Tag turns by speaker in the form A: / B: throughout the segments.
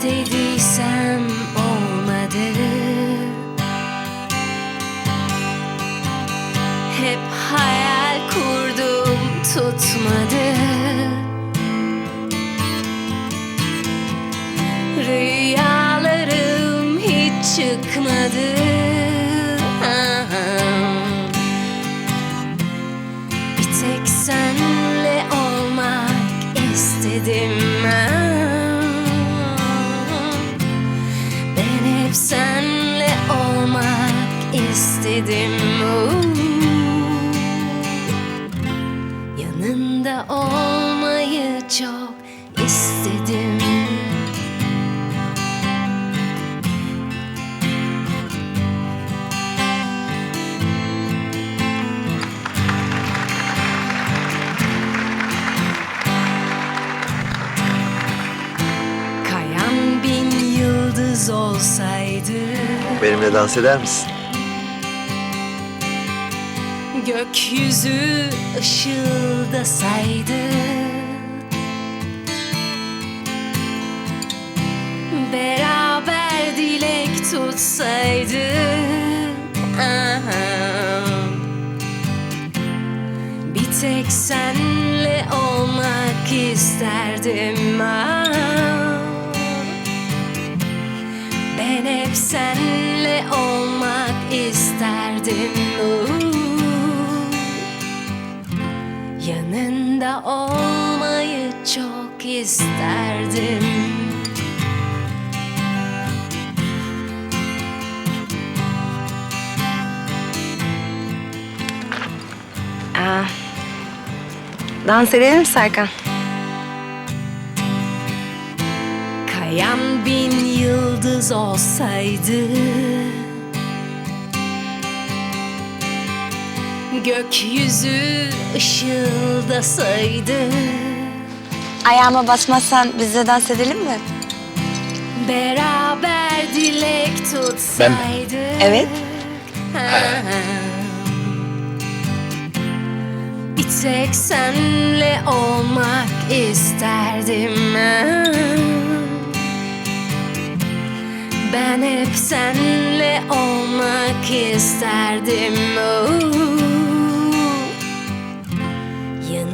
A: İstediysem olmadı. Hep hayal kurdum tutmadı. Rüyalarım hiç çıkmadı. Bir tek senle istedim Yanında olmayı çok istedim Kayan bin yıldız olsaydı
B: Benimle dans eder misin?
A: Gökyüzü ışıldasaydı Beraber dilek tutsaydı. Bir tek senle olmak isterdim. Ben hep senle Yanında olmayı çok isterdim
C: Aa, dans edelim mi Serkan?
A: Kayan bin yıldız olsaydı Gökyüzü ışıldasaydı
C: Ayağıma basmazsan biz de dans edelim mi?
A: Beraber dilek tutsaydı.
C: Evet.
A: Bir tek senle olmak isterdim Ben hep senle olmak isterdim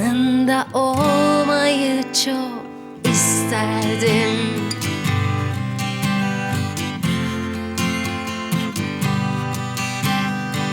A: Yanında olmayı çok isterdim